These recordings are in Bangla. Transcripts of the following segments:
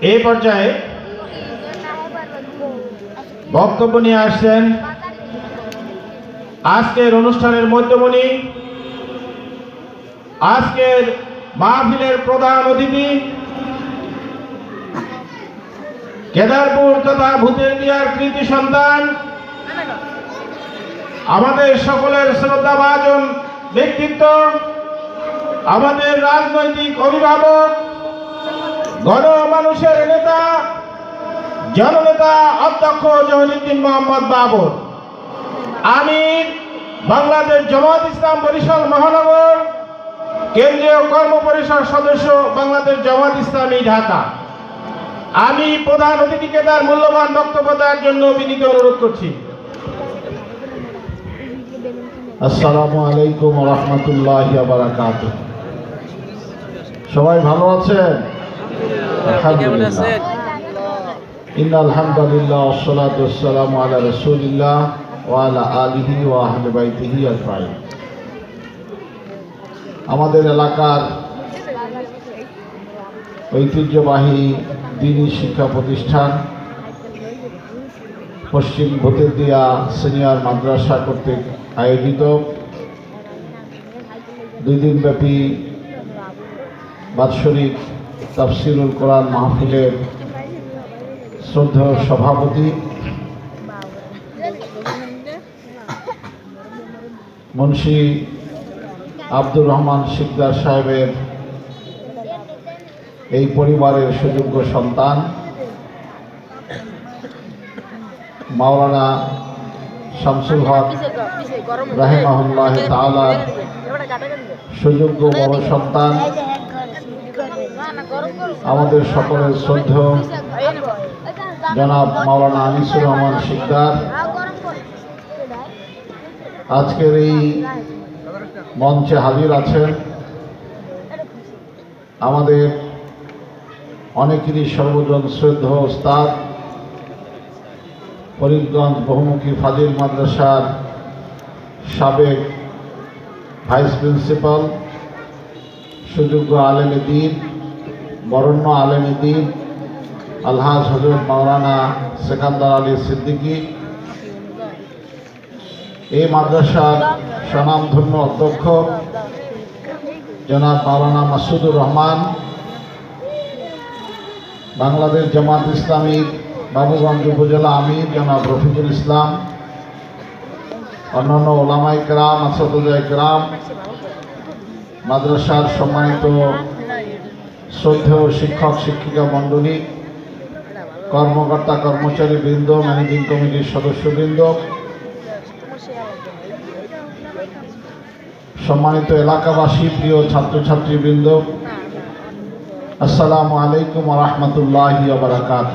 এই পর্যায়ে বক্তব্য নিয়ে আসছেন আজকের অনুষ্ঠানের মধ্যমণি, আজকের মাহফিলের প্রধান অতিথি, কেদারপুর তথা ভূতের কৃতি সন্তান, আমাদের সকলের শ্রদ্ধাভাজন ব্যক্তিত্ব, আমাদের রাজনৈতিক অভিভাবক গণমানুষের নেতা, জননেতা, অধ্যক্ষ জহিরুদ্দিন মোহাম্মদ বাবর আমি বাংলাদেশ জামাত ইসলাম বরিশাল মহানগর, কেন্দ্রীয় কর্ম পরিষদ সদস্য বাংলাদেশ জামাত ইসলামী ঢাকা। আমি প্রধান অতিথিকে তার মূল্যবান বক্তব্য দেওয়ার জন্য বিনীত অনুরোধ করছি। আসসালামু আলাইকুম রহমতুল্লাহ সবাই ভালো আছেন? আমাদের এলাকার ঐতিহ্যবাহী দিনী শিক্ষা প্রতিষ্ঠান পশ্চিম ভূতেদিয়া সিনিয়র মাদ্রাসা কর্তৃক আয়োজিত দুই দিনব্যাপী বাৎসরিক তাফসিরুল কোরআন মাহফিলের শ্রদ্ধেয় সভাপতি। মুন্সি আব্দুর রহমান শিকদার সাহেবের এই পরিবারের সুযোগ্য সন্তান। মাওলানা শামসুল হক রাহেমাহুল্লাহ তাআলার সুযোগ্য বড় সন্তান। আমাদের সকলের শ্রদ্ধেয় জনাব মাওলানা আনিসুর রহমান শিকদার। আজকের এই মঞ্চে হাজির আছেন আমাদের অনেকেরই সর্বজন শ্রদ্ধ ওস্তাদ, ফরিদগঞ্জ বহুমুখী ফাজিল মাদ্রাসার সাবেক ভাইস প্রিন্সিপাল, সুযোগ্য আলেমে দিন বরণ্য আলেমে দিন, আলহাজ হজরত মাওলানা সেকান্দার আলী সিদ্দিকী। এই মাদ্রাসার স্বনামধন্য অধ্যক্ষ, জনাব মাওলানা মাসুদুর রহমান, বাংলাদেশ জামাত ইসলামীর বাবুগঞ্জ উপজেলা আমির, জনাব রফিকুল ইসলাম, অন্যান্য ওলামাই গ্রাম আসাদুল্লাহ গ্রাম মাদ্রাসার সম্মানিত শ্রদ্ধেয় শিক্ষক, শিক্ষিকা মণ্ডলী, কর্মকর্তা, কর্মচারী বৃন্দ, ম্যানেজিং কমিটির সদস্যবৃন্দ, সম্মানিত এলাকাবাসী, প্রিয় ছাত্রছাত্রীবৃন্দ, আসসালামু আলাইকুম রহমতুল্লাহ বারাকাত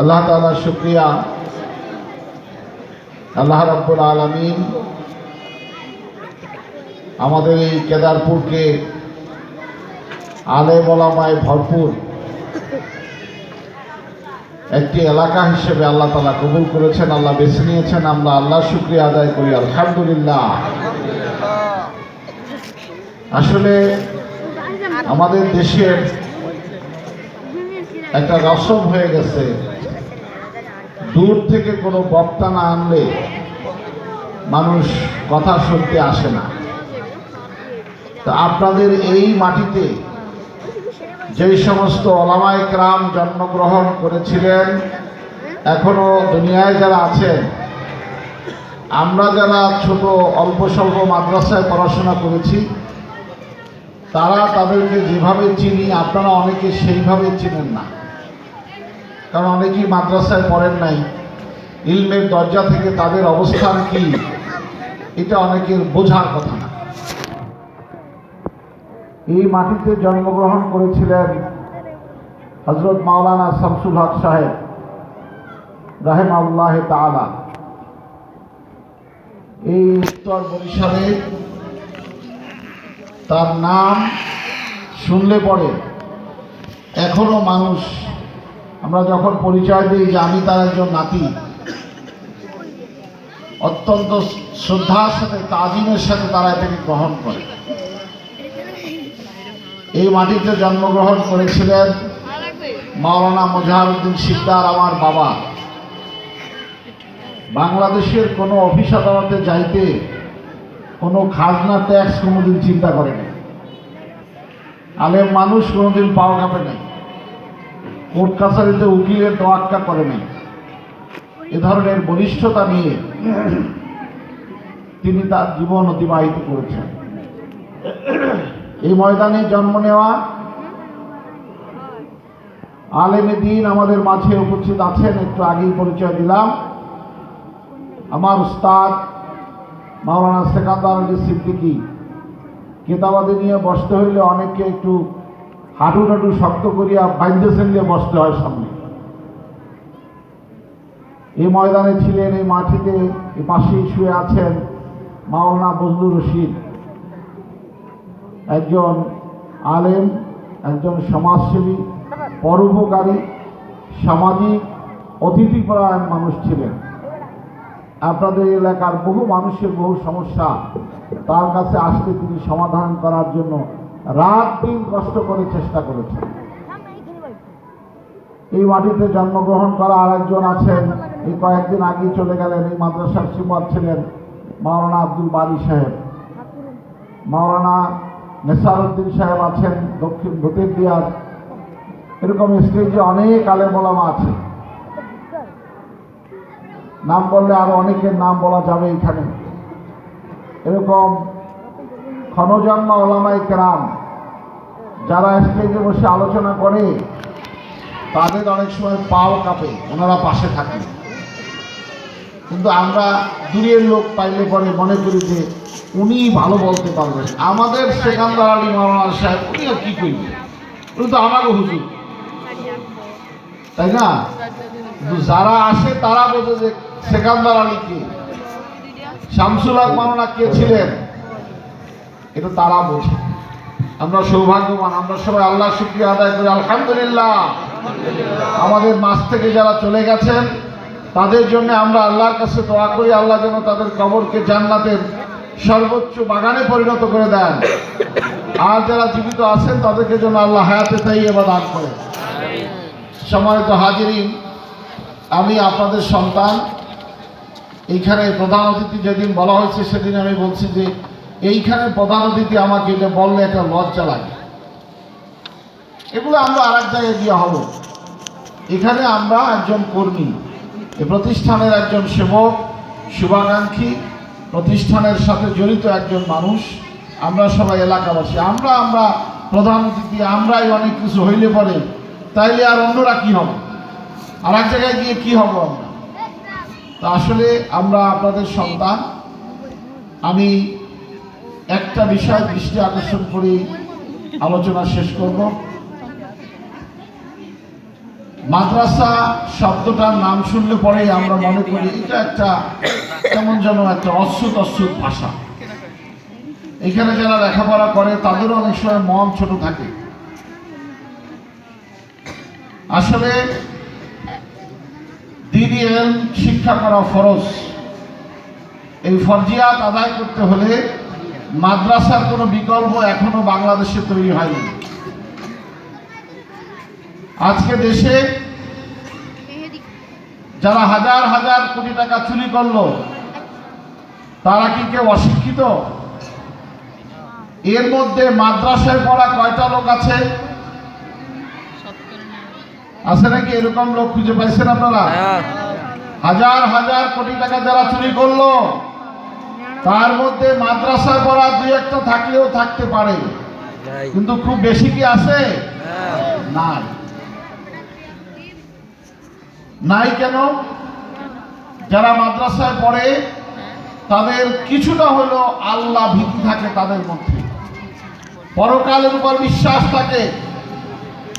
আল্লাহ তালা শুক্রিয়া। আল্লাহ রব্বুল আলমিন আমাদের এই কেদারপুরকে আলে বলামায় ভরপুর একটি এলাকা হিসেবে আল্লাহ তালা কবুল করেছেন, আল্লাহ বেছে নিয়েছেন, আমরা আল্লাহ শুক্রিয়া আদায় করি, আলহামদুলিল্লাহ। আসলে আমাদের দেশের একটা রসম হয়ে গেছে। দূর থেকে কোনো বক্তা না আনলে মানুষ কথা শুনতে আসে না। আপনাদের এই মাটিতে যেই সমস্ত ওলামায় ক্রাম জন্মগ্রহণ করেছিলেন, এখনও দুনিয়ায় যারা আছেন, আমরা যারা ছোট, অল্প স্বল্প মাদ্রাসায় পড়াশোনা করেছি, তারা তাদেরকে যেভাবে চিনি, আপনারা অনেকে সেইভাবে চিনেন না। কারণ অনেকেই মাদ্রাসায় পড়েন নাই। ইলমের দরজা থেকে তাদের অবস্থান কি, এটা অনেকের বোঝার কথা না। এই মাটিতে জন্মগ্রহণ করেছিলেন হজরত মাওলানা শামসুল হক সাহেব রাহেম আল্লাহ তালা এই উত্তর বরিশালে তার নাম শুনলে পরে এখনও মানুষ, আমরা যখন পরিচয় দিই যে আমি তার একজন নাতি, অত্যন্ত শ্রদ্ধার সাথে, তাজিমের সাথে তারা এটাকে গ্রহণ করে। এই মাটিতে জন্মগ্রহণ করেছিলেন মাওলানা মোজাহারুদ্দিন সিকদার আমার বাবা। বাংলাদেশের কোনো অফিস আদালতে যাইতে কোনো খাজনা ট্যাক্স কোনোদিন চিন্তা করেনি আলেম মানুষ কোনোদিন পাওয়া কাপে নাই। কোর্ট কাছারিতে উকিলের তোয়াক্কা করে নাই। এ ধরনের বলিষ্ঠতা নিয়ে তিনি তার জীবন অতিবাহিত করেছেন। এই ময়দানে জন্ম নেওয়া আলেমে দিন আমাদের মাঝে উপস্থিত আছেন, একটু আগেই পরিচয় দিলাম। আমার উস্তাদ মাওলানা সেকান্দার আলী সিদ্দিকি, কেতাবাদি নিয়ে বসতে হইলে অনেককে একটু হাঁটু টাটু শক্ত করিয়া বাইন্দেছেন দিয়ে বসতে হয় সামনে। এই ময়দানে ছিলেন, এই মাটিতে পাশেই শুয়ে আছেন মাওলানা বজলুর রশিদ। একজন আলেম, একজন সমাজসেবী, পরোপকারী, সামাজিক অতিথিপরায়ণ মানুষ ছিলেন। আপনাদের এলাকার বহু মানুষের বহু সমস্যা তার কাছে আসলে তিনি সমাধান করার জন্য রাত দিন কষ্ট করে চেষ্টা করেছেন। এই মাটিতে জন্মগ্রহণ করা আরেকজন আছেন, এই কয়েকদিন আগে চলে গেলেন, এই মাদ্রাসার সিমত ছিলেন মাওলানা আব্দুল বারি সাহেব। মাওলানা নেসারুদ্দিন সাহেব আছেন দক্ষিণ ভূতের দিয়ার এরকম স্টেজে অনেক আলেমোলামা আছে। নাম বললে আরও অনেকের নাম বলা যাবে এখানে। এরকম ক্ষণজন্ম ওলামাই কেরাম, যারা স্টেজে বসে আলোচনা করে, তাদের অনেক সময় পাও কাঁপে, ওনারা পাশে থাকেন। কিন্তু আমরা দূরের লোক পাইলে পরে মনে করি যে উনি ভালো বলতে পারবেন। আমাদের সেকান্দার আলী মাওলানা সাহেব, উনি আর কি করবেন উনি তো আমারও হুজুর। তাই না? যারা আসে তারা বোঝে যে সেকান্দার আলী কে? শামসুল হক মাওলানা কে ছিলেন? এটা তারা বোঝে। আমরা সৌভাগ্যবান, আমরা সবাই আল্লাহ শুক্রিয়া আদায় করি। আলহামদুলিল্লাহ। আমাদের মাছ থেকে যারা চলে গেছেন তাদের জন্য আমরা আল্লাহর কাছে দোয়া করি, আল্লাহ যেন তাদের কবরকে জান্নাতের সর্বোচ্চ বাগানে পরিণত করে দেন। আর যারা জীবিত আছেন, তাদেরকে যেন আল্লাহ হায়াতে তাই এবার দান করে সম্মানিত হাজিরিন, আমি আপনাদের সন্তান, এইখানে প্রধান অতিথি যেদিন বলা হয়েছে, সেদিন আমি বলছি যে, এইখানে প্রধান অতিথি আমাকে এটা বললে একটা লজ্জা লাগে। এগুলো আমরা আর এক জায়গায় গিয়ে হব। এখানে আমরা একজন কর্মী। এ প্রতিষ্ঠানের একজন সেবক, শুভাকাঙ্ক্ষী, প্রতিষ্ঠানের সাথে জড়িত একজন মানুষ। আমরা সবাই এলাকাবাসী। আমরা আমরা প্রধান অতিথি, আমরাই অনেক কিছু হইলে পরে তাইলে আর অন্যরা কি হবে? আর এক জায়গায় গিয়ে কি হব আমরা? তা আসলে আমরা আপনাদের সন্তান। আমি একটা বিষয় দৃষ্টি আকর্ষণ করে আলোচনা শেষ করব। মাদ্রাসা শব্দটার নাম শুনলে পরেই আমরা মনে করি এটা একটা কেমন যেন একটা অচ্ছুত অচ্ছুত ভাষা। এখানে যারা লেখাপড়া করে, তাদেরও অনেক সময় মন ছোট থাকে। আসলে দিনই এল শিক্ষা করা ফরজ। এই ফরজিয়াত আদায় করতে হলে মাদ্রাসার কোনো বিকল্প এখনও বাংলাদেশে তৈরি হয়নি। আজকে দেশে যারা হাজার হাজার কোটি টাকা চুরি করল তারা কি কেউ অশিক্ষিত? এর মধ্যে মাদ্রাসায় পড়া কয়টা লোক আছে? আছে নাকি এরকম লোক খুঁজে পাইছেন আপনারা? হাজার হাজার কোটি টাকা যারা চুরি করল তার মধ্যে মাদ্রাসায় পড়া দুই একটা থাকলেও থাকতে পারে। কিন্তু খুব বেশি কি আছে? হ্যাঁ। নাই। নাই কেন? যারা মাদ্রাসায় পড়ে, তাদের কিছুটা হলো আল্লাহ ভীতি থাকে তাদের মধ্যে। পরকালের উপর বিশ্বাস থাকে।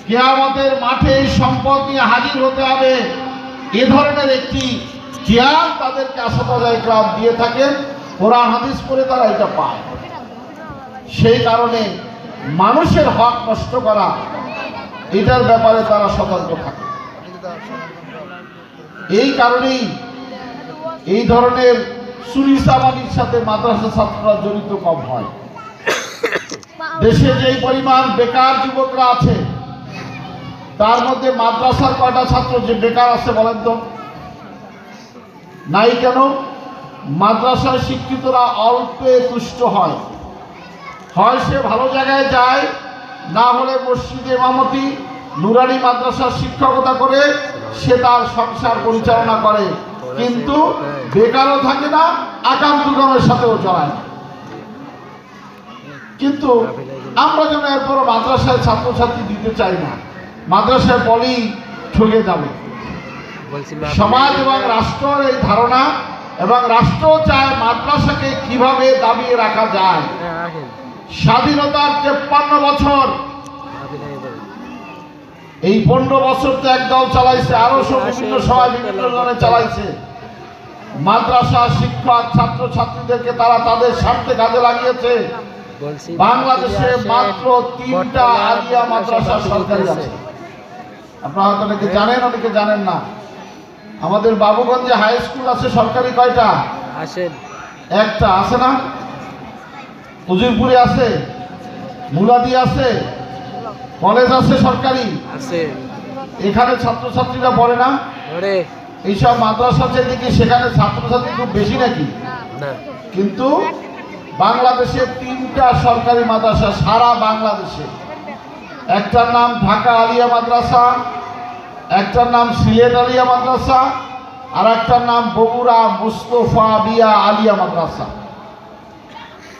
কেয়ামতের মাঠে এই সম্পদ নিয়ে হাজির হতে হবে। এ ধরনের একটি জ্ঞান তাদেরকে আশাবাজায় ক্লাব দিয়ে থাকেন। কোরআন, হাদিস করে তারা এটা পায়। সেই কারণে মানুষের হক নষ্ট করা, এটার ব্যাপারে তারা সতর্ক থাকে। এই কারণেই এই ধরনের চুরি চামারির সাথে মাদ্রাসা ছাত্ররা জড়িত কম হয়। দেশে যেই পরিমাণ বেকার যুবকরা আছে, তার মধ্যে মাদ্রাসার কয়টা ছাত্র যে বেকার আছে বলেন তো? নাই কেন? মাদ্রাসায় শিক্ষিতরা অল্পে তুষ্ট হয়। হয় সে ভালো জায়গায় যায়, না হলে মসজিদে মামতি নুরানি মাদ্রাসার শিক্ষকতা করে সে তার সংসার পরিচালনা করে। কিন্তু বেকারও থাকে না আকাম দুগমের সাথেও চলায় কিন্তু আমরা যেন এরপর মাদ্রাসায় ছাত্রছাত্রী দিতে চাই না, মাদ্রাসায় বলেই ঠকে যাবে। সমাজ এবং রাষ্ট্রের এই ধারণা এবং রাষ্ট্র চায় মাদ্রাসাকে কীভাবে দাবিয়ে রাখা যায়। স্বাধীনতার তেপ্পান্ন বছর এই পনেরো বছর তো একদল চালাইছে আরও বিভিন্ন সময় বিভিন্ন ধরনের চালাইছে। মাদ্রাসা শিক্ষক ছাত্র ছাত্রীদেরকে তারা তাদের স্বার্থে কাজে লাগিয়েছে। বাংলাদেশে মাত্র তিনটা আলিয়া মাদ্রাসা সরকারি আছে। আপনারা হয়তো অনেকে জানেন অনেকে জানেন না। আমাদের বাবুগঞ্জে হাই স্কুল আছে সরকারি কয়টা? একটা আছে না? উজিরপুরে আছে? মুলাদি আছে? কলেজ আছে সরকারি? আসেন এখানে ছাত্রছাত্রীরা পড়ে না? এইসব মাদ্রাসা চাইতে কি সেখানে ছাত্রছাত্রী খুব বেশি নাকি? না। কিন্তু বাংলাদেশে তিনটা সরকারি মাদ্রাসা সারা বাংলাদেশে। একটার নাম ঢাকা আলিয়া মাদ্রাসা একটার নাম সিলেট আলিয়া মাদ্রাসা আর একটার নাম বগুড়া মুস্তফা বিয়া আলিয়া মাদ্রাসা।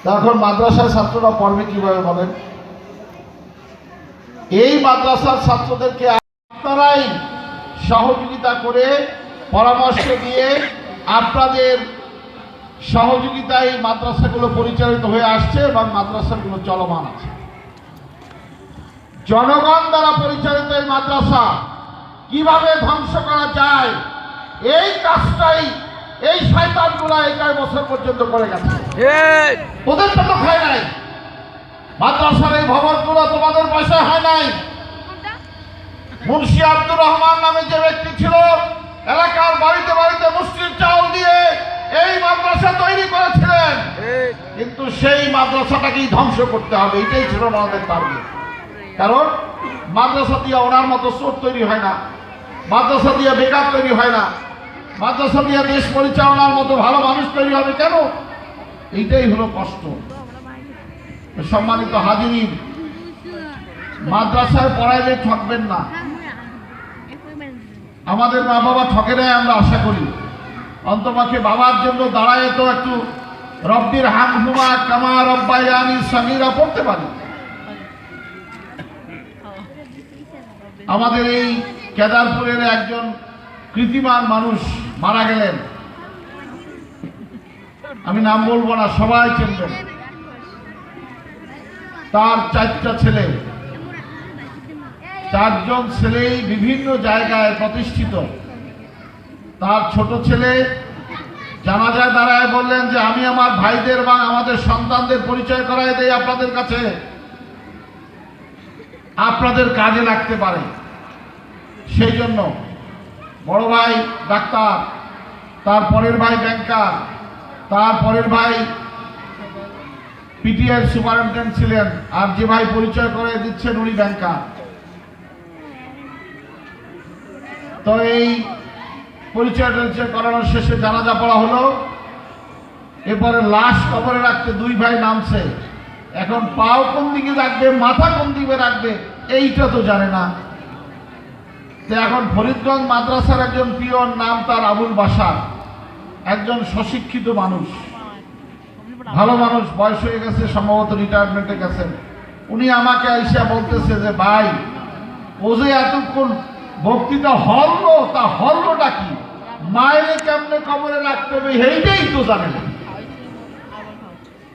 তা এখন মাদ্রাসায় ছাত্ররা পড়বে কীভাবে বলেন? এই মাদ্রাসার ছাত্রদেরকে আপনারাই সহযোগিতা করে পরামর্শ দিয়ে আপনাদের সহযোগিতায় মাদ্রাসাগুলো পরিচালিত হয়ে আসছে এবং মাদ্রাসাগুলো চলমান আছে। জনগণ দ্বারা পরিচালিত এই মাদ্রাসা কীভাবে ধ্বংস করা যায় এই কাজটাই এই শয়তানগুলা কয়েক বছর পর্যন্ত করে গেছে। ওদের তো খায় নাই। মাদ্রাসার এই ভবনগুলো তোমাদের পয়সায় হয় নাই। মুন্সি আব্দুর রহমান নামে যে ব্যক্তি ছিল এলাকার বাড়িতে বাড়িতে মুসলিম চাউল দিয়ে এই মাদ্রাসা তৈরি করেছিলেন। কিন্তু সেই মাদ্রাসাটাকেই ধ্বংস করতে হবে এটাই ছিল আমাদের টার্গেট কারণ মাদ্রাসা দিয়ে ওনার মতো চোর তৈরি হয় না মাদ্রাসা দিয়ে বেকার তৈরি হয় না মাদ্রাসা দিয়ে দেশ পরিচালনার মতো ভালো মানুষ তৈরি হবে কেন? এইটাই হলো কষ্ট। সম্মানিত হাজিরিন, মাদ্রাসায় পড়াইলে ঠকবেন না। আমাদের মা বাবা ঠকে নেয় আমরা আশা করি। অন্তপাকে বাবার জন্য দাঁড়ায় তো একটু রব্বির হাম হুমা কামা রব্বায়ানি সামিরা পড়তে পারি। আমাদের এই কেদারপুরের একজন কৃতিমান মানুষ মারা গেলেন। আমি নাম বলব না, সবাই চিনবেন। তার চারটা ছেলে। চারজন ছেলেই বিভিন্ন জায়গায় প্রতিষ্ঠিত। তার ছোট ছেলে জানাজায় দাঁড়ায় বললেন যে, আমি আমার ভাইদের বা আমাদের সন্তানদের পরিচয় করাই দেই আপনাদের কাছে। আপনাদের কাজে লাগতে পারে। সেই জন্য বড় ভাই ডাক্তার, তার পরের ভাই ব্যাংকার তার পরের ভাই পিটিআই সুপারিনটেন্ডেন্ট ছিলেন, আর যে ভাই পরিচয় করে দিচ্ছেন উনি ব্যাংকার। তো এই পরিচয় টরিচয় করানোর শেষে জানাজা পড়া হলো। এরপরে লাশ কবরে রাখতে দুই ভাই নামছে। এখন পাও কোন দিকে রাখবে, মাথা কোন দিকে রাখবে, এইটা তো জানে না। তো এখন ফরিদগঞ্জ মাদ্রাসার একজন পিয়ন নাম তার আবুল বাসার একজন সশিক্ষিত মানুষ। ভালো মানুষ, বয়স হয়ে গেছে, সম্ভবত রিটায়ারমেন্টে গেছেন। উনি আমাকে আইসা বলতেছে যে, ভাই, ও যে এতক্ষণ বক্তৃতা হরলো তা হরলোটা কি? মায়ের কেমনে কবরে রাখতে হবে এইটাই তো জানে না।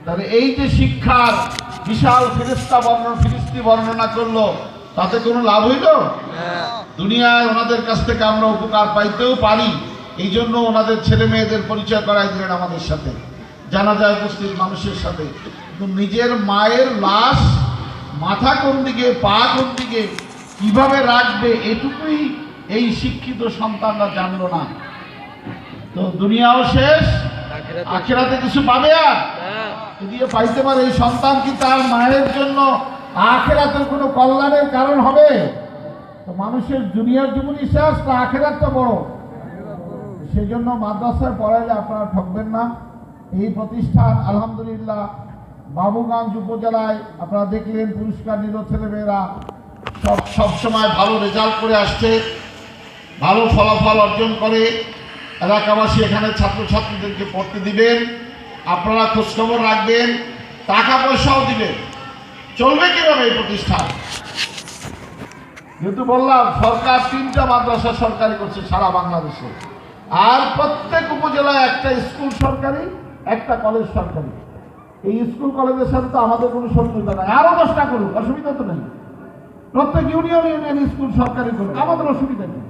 তাহলে এই যে শিক্ষার বিশাল ফিরিস্তা বর্ণনা ফিরিস্তি বর্ণনা করল, তাতে কোনো লাভ হইল? দুনিয়ায় ওনাদের কাছ থেকে আমরা উপকার পাইতেও পারি এই জন্য ওনাদের ছেলে মেয়েদের পরিচয় করাই দিলেন আমাদের সাথে। জানা যায় উপস্থিত মানুষের সাথে। কিন্তু নিজের মায়ের লাশ মাথা কোন দিকে পা কোন দিকে কীভাবে রাখবে এটুকুই এই শিক্ষিত সন্তানরা জানলো না। তো দুনিয়াও শেষ আখেরাতে কিছু পাবে আর? দিয়ে পাইতে পারে এই সন্তান কি তার মায়ের জন্য আখেরাতের কোনো কল্যাণের কারণ হবে? তো মানুষের দুনিয়ার জীবনই শেষ না আখেরাতটা বড়। সেই জন্য মাদ্রাসায় পড়াইলে আপনারা ঠকবেন না। এই প্রতিষ্ঠান, আলহামদুলিল্লাহ, বাবুগঞ্জ উপজেলায় আপনারা দেখলেন পুরস্কার নিল ছেলেমেয়েরা। সব সবসময় ভালো রেজাল্ট করে আসছে, ভালো ফলাফল অর্জন করে। এলাকাবাসী এখানে ছাত্রছাত্রীদেরকে পড়তে দিবেন, আপনারা খোঁজখবর রাখবেন টাকা পয়সাও দিবেন। চলবে কীভাবে এই প্রতিষ্ঠান? যেহেতু বললাম, সরকার তিনটা মাদ্রাসা সরকারি করছে সারা বাংলাদেশে। আর প্রত্যেক উপজেলায় একটা স্কুল সরকারি একটা কলেজ সরকারি এই স্কুল কলেজের সাথে তো আমাদের কোনো শত্রুতা নাই। আরও দশটা করুক অসুবিধা তো নেই। প্রত্যেক ইউনিয়ন ইউনিয়ন স্কুল সরকারি করুক আমাদের অসুবিধা নেই।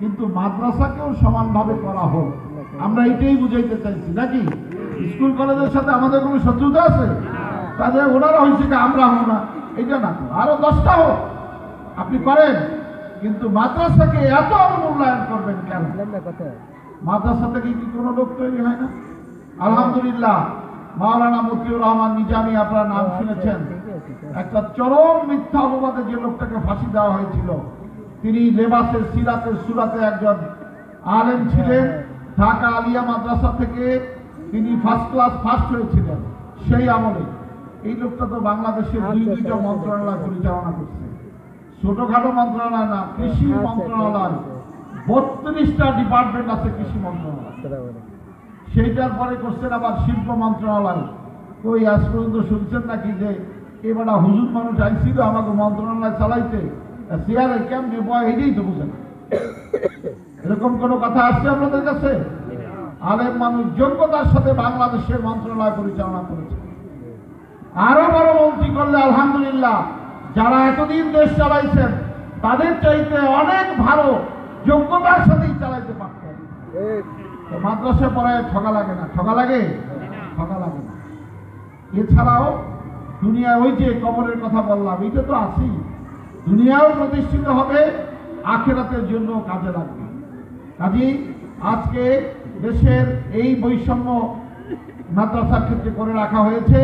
কিন্তু মাদ্রাসাকেও সমানভাবে করা হোক আমরা এটাই বুঝাইতে চাইছি। নাকি? স্কুল কলেজের সাথে আমাদের কোনো শত্রুতা আছে? তাদের ওনারা হয়েছে কি আমরা হব না। এটা না আরও দশটা হোক আপনি করেন কিন্তু মাদ্রাসাকে এত অবমূল্যায়ন করবেন কেন? মাদ্রাসা থেকে কি কোনো লোক তৈরি হয় না? আলহামদুলিল্লাহ, মাওলানা মতিউর রহমান নিজামি আপনার নাম শুনেছেন। একটা চরম মিথ্যা অপবাদে যে লোকটাকে ফাঁসি দেওয়া হয়েছিল, তিনি লেবাসের সিরাতের সুরাতে একজন আলেম ছিলেন, ঢাকা আলিয়া মাদ্রাসা থেকে তিনি ফার্স্ট ক্লাস ফার্স্ট হয়েছিলেন সেই আমলে। এই লোকটা তো বাংলাদেশের দুই দুইটা মন্ত্রণালয় পরিচালনা করছে। ছোটখাটো মন্ত্রণালয় না, কৃষি মন্ত্রণালয়। বত্রিশটা ডিপার্টমেন্ট আছে কৃষি মন্ত্রণালয়। সেইটার পরে করছেন আবার শিল্প মন্ত্রণালয়। ওই আজ পর্যন্ত শুনছেন নাকি যে এবার হুজুর মানুষ আইছিল আমাকে মন্ত্রণালয় চালাইতে। চেয়ারে কেমনে বয় এটাই তো বুঝে না এরকম কোনো কথা আসছে আপনাদের কাছে? আলেম মানুষ যোগ্যতার সাথে বাংলাদেশের মন্ত্রণালয় পরিচালনা করেছে। আরও বড় মন্ত্রী করলে আলহামদুলিল্লাহ, যারা এতদিন দেশ চালাইছেন, তাদের চাইতে অনেক ভালো যোগ্যতার সাথেই চালাইতে পারতেন। তো মাদ্রাসায় পড়ায় ঠগা লাগে না। ঠগা লাগে? ঠগা লাগে না। এছাড়াও দুনিয়া ওই যে কবরের কথা বললাম, এটা তো আছেই। দুনিয়াও প্রতিষ্ঠিত হবে, আখেরাতের জন্য কাজে লাগবে। কাজেই আজকে দেশের এই বৈষম্য মাদ্রাসার ক্ষেত্রে করে রাখা হয়েছে।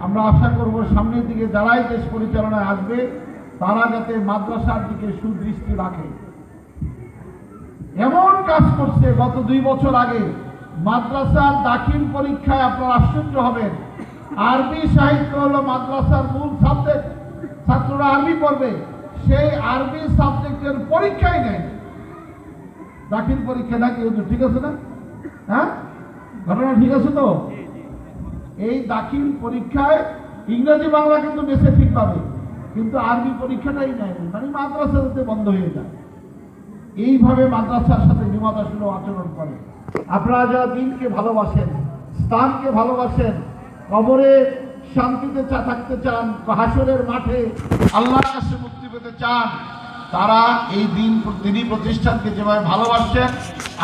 আমরা আশা করব সামনের দিকে যারাই দেশ পরিচালনায় আসবে, তারা যাতে মাদ্রাসার দিকে সুদৃষ্টি রাখে। এমন কাজ করছে, গত দুই বছর আগে। মাদ্রাসার দাখিল পরীক্ষায় আপনারা আশ্চর্য হবেন। আরবি সাহিত্য হলো মাদ্রাসার মূল সাবজেক্ট ছাত্ররা আরবি পড়বে। সেই আরবি সাবজেক্টের পরীক্ষাই নেয় দাখিল পরীক্ষা নাকি ঠিক আছে না? হ্যাঁ? ঘটনা ঠিক আছে তো? এই দাখিল পরীক্ষায় ইংরেজি, বাংলা কিন্তু বেশি ঠিক পাবে। কিন্তু আরবি পরীক্ষাটাই নেয়। মানে মাদ্রাসাতে বন্ধ হয়ে যায়। এইভাবে মাদ্রাসার সাথে বিমাদ আসলে আচরণ করে। আপনারা যারা দিনকে ভালোবাসেন, স্থানকে ভালোবাসেন, কবরে শান্তিতে চা থাকতে চান, হাসরের মাঠে আল্লাহর কাছে মুক্তি পেতে চান, তারা এই দিন দিনই প্রতিষ্ঠানকে যেভাবে ভালোবাসছেন,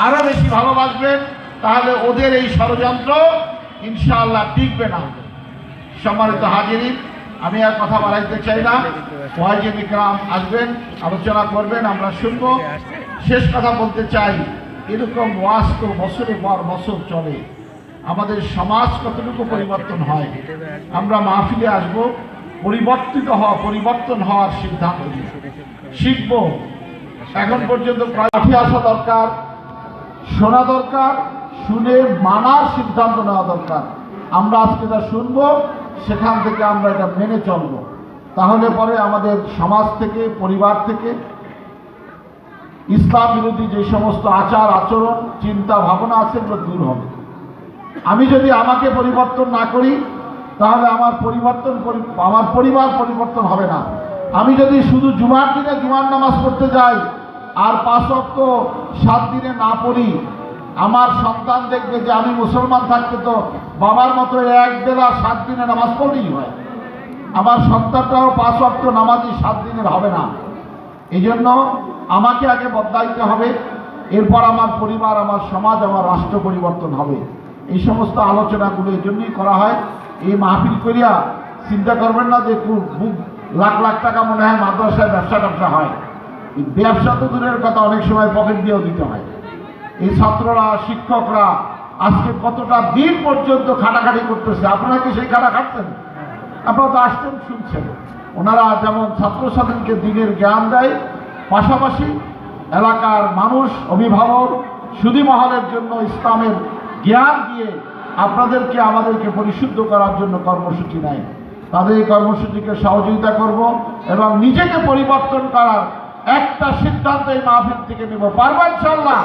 আরও বেশি ভালোবাসবেন, তাহলে ওদের এই ষড়যন্ত্র ইনশাআল্লাহ টিকবে না। সম্মানিত হাজিরিন, আমি আর কথা বাড়াইতে চাই না। ওয়াইজে বিক্রাম আসবেন, আলোচনা করবেন, আমরা শুনব। শেষ কথা বলতে চাই, এরকম ওয়াজ তো বছরে পর বছর চলে। আমাদের সমাজ কতটুকু পরিবর্তন হয়? আমরা মাহফিলে আসব, পরিবর্তিত হওয়া, পরিবর্তন হওয়ার সিদ্ধান্ত শিখব। এখন পর্যন্ত কাঠে আসা দরকার, শোনা দরকার, শুনে মানার সিদ্ধান্ত নেওয়া দরকার। আমরা আজকে যা শুনব, সেখান থেকে আমরা এটা মেনে চলবো। তাহলে পরে আমাদের সমাজ থেকে, পরিবার থেকে ইসলাম বিরোধী যে সমস্ত আচার, আচরণ, চিন্তা, ভাবনা আছে, এগুলো দূর হবে। আমি যদি আমাকে পরিবর্তন না করি, তাহলে আমার পরিবর্তন পরি- আমার পরিবার পরিবর্তন হবে না। আমি যদি শুধু জুমার দিনে জুমার নামাজ পড়তে যাই, আর পাঁচ অক্ট সাত দিনে না পড়ি, আমার সন্তান দেখবে যে আমি মুসলমান থাকতে তো বাবার মতো এক বেলা সাত দিনে নামাজ পড়লেই হয়। আমার সন্তানটাও পাঁচ অক্ট নামাজই সাত দিনের হবে না। এই জন্য আমাকে আগে বদলাইতে হবে, এরপর আমার পরিবার, আমার সমাজ, আমার রাষ্ট্র পরিবর্তন হবে। এই সমস্ত আলোচনাগুলো এই জন্যই করা হয়। এই মাহফিল করিয়া চিন্তা করবেন না যে লাখ লাখ টাকা মনে হয় মাদ্রাসায় ব্যবসা ট্যাবসা হয়। ব্যবসা তো দূরের কথা, অনেক সময় পকেট দিয়েও দিতে হয়। এই ছাত্ররা, শিক্ষকরা আজকে কতটা দিন পর্যন্ত খাটাখাটি করতেছে? আপনারা কি সেই খাটা খাচ্ছেন আপনারা তো আসছেন, শুনছেন। ওনারা যেমন ছাত্রছাত্রীকে দিনের জ্ঞান দেয়, পাশাপাশি এলাকার মানুষ, অভিভাবক সুদী মহলের জন্য ইসলামের জ্ঞান দিয়ে আপনাদেরকে, আমাদেরকে পরিশুদ্ধ করার জন্য কর্মসূচি নেয়। তাদের এই কর্মসূচিকে সহযোগিতা করব এবং নিজেকে পরিবর্তন করার একটা সিদ্ধান্ত এই মাহফিল থেকে নেব। পারব ইনশাল্লাহ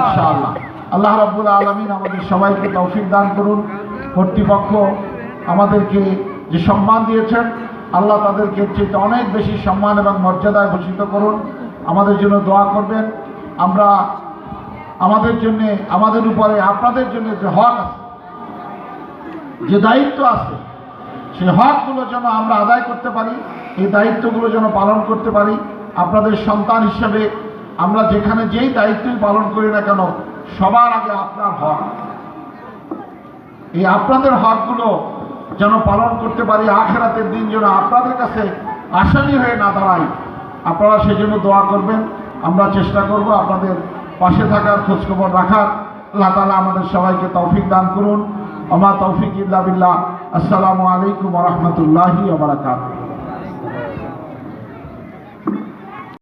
ইনশাআল্লাহ। আল্লাহ রাব্বুল আলমিন আমাদের সবাইকে তৌফিক দান করুন। কর্তৃপক্ষ আমাদেরকে যে সম্মান দিয়েছেন, আল্লাহ তাদেরকে চেয়ে অনেক বেশি সম্মান এবং মর্যাদায় ভূষিত করুন। আমাদের জন্য দোয়া করবেন। আমরা আমাদের জন্য, আমাদের উপরে, আপনাদের জন্য যে হক আছে, যে দায়িত্ব আছে, সেই হকগুলো যেন আমরা আদায় করতে পারি, এই দায়িত্বগুলো যেন পালন করতে পারি। আপনাদের সন্তান হিসেবে আমরা যেখানে যেই দায়িত্বই পালন করি না কেন, সবার আগে আপনার হক। এই আপনাদের হকগুলো যেন পালন করতে পারি, আখেরাতের দিন যেন আপনাদের কাছে আসানি হয়ে না দাঁড়ায়। আপনারা সেজন্য দোয়া করবেন। আমরা চেষ্টা করব আপনাদের পাশে থাকার, খোঁজখবর রাখার। আল্লাহ তালা আমাদের সবাইকে তৌফিক দান করুন। আমার তৌফিক ইল্লা বিল্লাহ। আসসালামু আলাইকুম রহমতুল্লাহি ওবরাকাতুহ